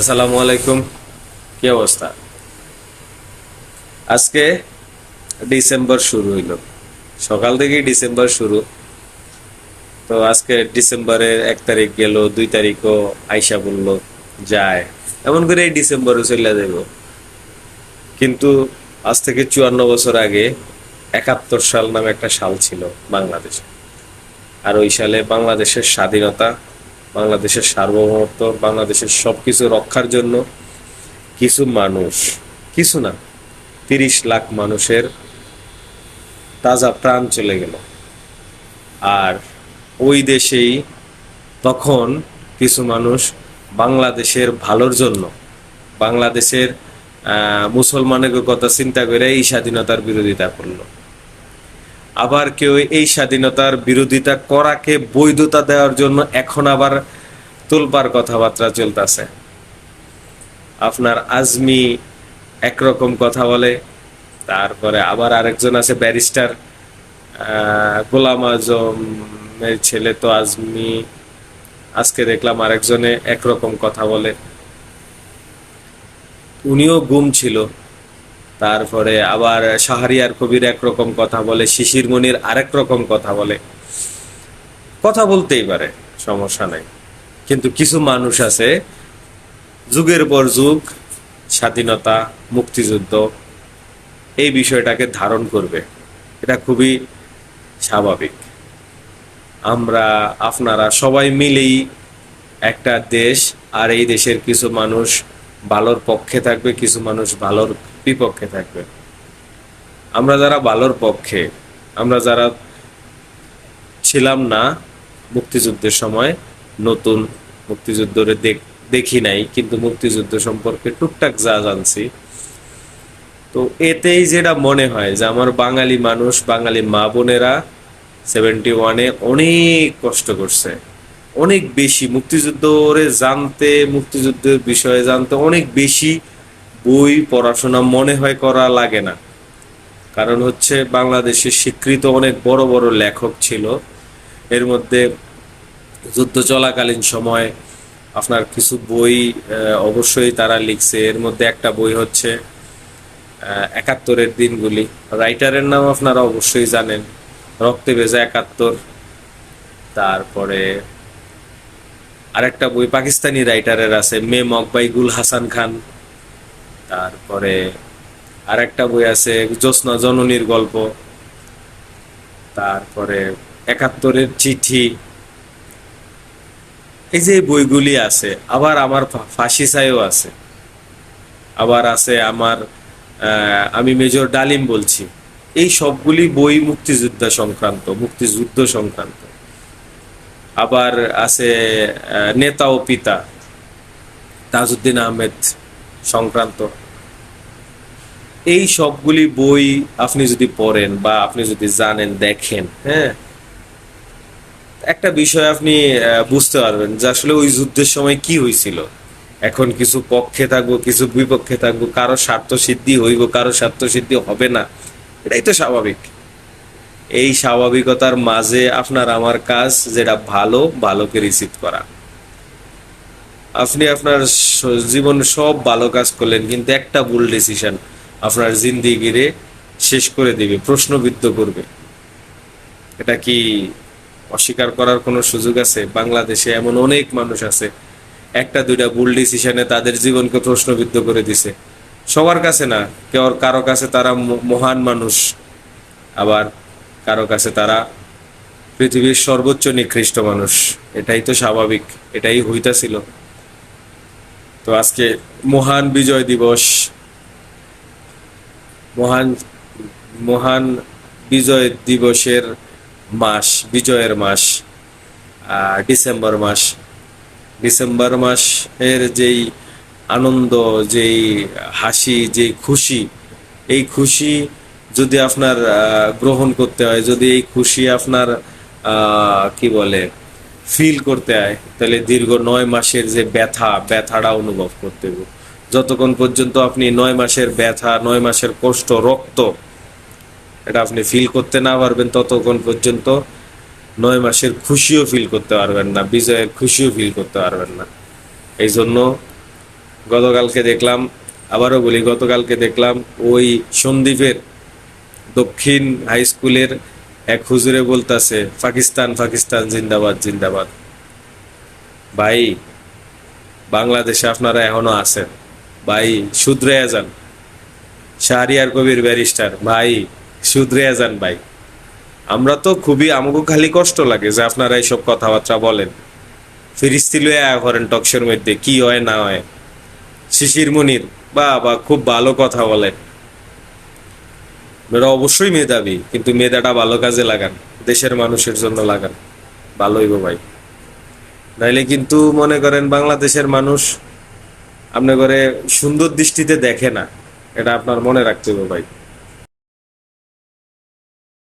আসসালামু আলাইকুম। কি অবস্থা? আজকে ডিসেম্বর শুরু হইল। সকাল থেকেই ডিসেম্বর শুরু। তো আজকে ডিসেম্বরের এক তারিখ গেল, দুই তারিখও আইসা বলল, যায়। এমন করে এই ডিসেম্বরে চলে যাব কিন্তু আজ থেকে চুয়ান্ন বছর আগে একাত্তর সাল নামে একটা সাল ছিল বাংলাদেশে। আর ওই সালে বাংলাদেশের স্বাধীনতা বাংলাদেশের সার্বভৌমত্ব, বাংলাদেশের সবকিছু রক্ষার জন্য কিছু মানুষ, কিছু না, তিরিশ লাখ মানুষের তাজা প্রাণ চলে গেল। আর ওই দেশেই তখন কিছু মানুষ বাংলাদেশের ভালোর জন্য, বাংলাদেশের মুসলমানের কথা চিন্তা করে এই স্বাধীনতার বিরোধিতা করল। আবার কেউ এই স্বাধীনতার বিরোধিতা করাকে বৈধতা দেওয়ার জন্য এখন আবার তোলপার কথাবার্তা চলতেছে। আপনার আজমি একরকম কথা বলে, তারপরে আবার আরেকজন আছে ব্যারিস্টার গোলাম আজমের ছেলে তো আজমি। আজকে দেখলাম আরেকজনে একরকম কথা বলে। উনিও গুম ছিল। তারপরে আবার শাহরিয়ার কবির একরকম কথা বলে, শিশির মনির আরেক রকম কথা বলে। কথা বলতেই পারে, সমস্যা নাই। কিন্তু কিছু মানুষ আছে, যুগের পর যুগ, স্বাধীনতা, মুক্তিযুদ্ধ, এই বিষয়টাকে ধারণ করবে। এটা খুবই স্বাভাবিক। আমরা, আপনারা সবাই মিলেই একটা দেশ আর এই দেশের কিছু মানুষ ভালোর পক্ষে থাকবে, কিছু মানুষ ভালোর বিপক্ষে থাকবে। আমরা যারা ভালোর পক্ষে, আমরা যারা ছিলাম না মুক্তিযুদ্ধের সময়, নতুন মুক্তিযুদ্ধরে দেখ- নাই, কিন্তু মুক্তিযুদ্ধ সম্পর্কে টুকটাক যা জানছি, তো এতেই যেটা মনে হয় যে আমার বাঙালি মানুষ, বাঙালি মা বোনেরা সেভেন্টি ওয়ানে অনেক কষ্ট করছে। অনেক বেশি, মুক্তিযুদ্ধরে জানতে, মুক্তিযুদ্ধের বিষয়ে জানতে অনেক বেশি বই পড়াশোনা মনে হয় করা লাগে না। কারণ হচ্ছে বাংলাদেশে স্বীকৃত অনেক বড় বড় লেখক ছিল। এর মধ্যে যুদ্ধ চলাকালীন সময় আপনার কিছু বই অবশ্যই তারা লিখছে। এর মধ্যে একটা বই হচ্ছে একাত্তরের দিনগুলি। রাইটারের নাম আপনারা অবশ্যই জানেন। রক্তে ভেজা একাত্তর। তারপরে আরেকটা বই পাকিস্তানি রাইটারের আছে, মে মকবাই গুল হাসান খান। তারপরে আরেকটা বই আছে জ্যোৎস্না জননীর গল্প, তারপরে একাত্তরের চিঠি। এই যে বইগুলি আছে, আবার আমার ফাঁসি ছাইও আছে। আবার আছে আমার আমি মেজর ডালিম বলছি। এই সবগুলি বই মুক্তিযুদ্ধ সংক্রান্ত মুক্তিযুদ্ধ সংক্রান্ত। আবার আছে নেতা ও পিতা, তাজউদ্দিন আহমেদ সংক্রান্ত। এই সবগুলি বই আপনি যদি পড়েন বা আপনি যদি জানেন, দেখেন হ্যাঁ? একটা বিষয় আপনি বুঝতে পারবেন যে আসলে ওই যুদ্ধের সময় কি হয়েছিল এখন কিছু পক্ষে থাকব, কিছু বিপক্ষে থাকব, কারও স্বার্থ সিদ্ধি হইব, কারও স্বার্থ সিদ্ধি হবে না। এটাই তো স্বাভাবিক। এই স্বাভাবিকতার মাঝে আপনার আমার কাজ, যেটা ভালো, ভালোকে রিসিভ করা। আপনি আপনার জীবন সব ভালো কাজ করলেন, কিন্তু একটা ভুল ডিসিশন আপনার জিন্দিগিরে শেষ করে দিবে, প্রশ্নবিদ্ধ করবে। এটা কি অস্বীকার করার কোনো সুযোগ আছে? বাংলাদেশে এমন অনেক মানুষ আছে, একটা দুইটা ভুল ডিসিশনে তাদের জীবনকে প্রশ্নবিদ্ধ করে দিছে। সবার কাছে না, কেউ কারও কাছে তারা মহান মানুষ, আবার কারও কাছে তারা পৃথিবীর সর্বোচ্চ নিকৃষ্ট মানুষ। এটাই তো স্বাভাবিক, এটাই হইতাছিল। তো আজকে মহান বিজয় দিবস। মহান মহান বিজয় দিবসের মাস, বিজয়ের মাস ডিসেম্বর মাস। ডিসেম্বর মাসের যেই আনন্দ, যেই হাসি, যেই খুশি, এই খুশি যদি আপনার গ্রহণ করতে হয়, যদি এই খুশি আপনার কি বলে ফিল করতে হয় তাহলে দীর্ঘ নয় মাসের যে ব্যথা, ব্যথাটা অনুভব করতে হবে। যতক্ষণ পর্যন্ত আপনি নয় মাসের ব্যথা, নয় মাসের কষ্ট, রক্ত এটা আপনি ফিল করতে না পারবেন, ততক্ষণ পর্যন্ত নয় মাসের খুশিও ফিল করতে পারবেন না, বিজয়ের খুশিও ফিল করতে পারবেন না। এই জন্য গতকালকে দেখলাম, আবারও বলি, গতকালকে দেখলাম ওই সন্দ্বীপের দক্ষিণ হাই স্কুলের এক হুজুরে বলতাছে, পাকিস্তান পাকিস্তান, জিন্দাবাদ জিন্দাবাদ। ভাই, বাংলাদেশে আপনারা এখনও আছেন। ভাই শুধরে যান। শাহরিয়ার কবির ব্যারিস্টার, ভাই শুধরে যান ভাই। আমরা তো খুবই আমাকে খালি কষ্ট লাগে যে আপনারা এইসব কথাবার্তা বলেন। ফিরিস্তি লয়ে করেন টকশের মধ্যে, কি হয় না হয়? শিশির মনির বা খুব ভালো কথা বলে ওরা অবশ্যই মেধাবী, কিন্তু মেধাটা ভালো কাজে লাগান, দেশের মানুষের জন্য লাগান। ভালোই ভাই। নাইলে কিন্তু মনে করেন বাংলাদেশের মানুষ আপনার করে সুন্দর দৃষ্টিতে দেখে না, এটা আপনার মনে রাখতে হবে ভাই।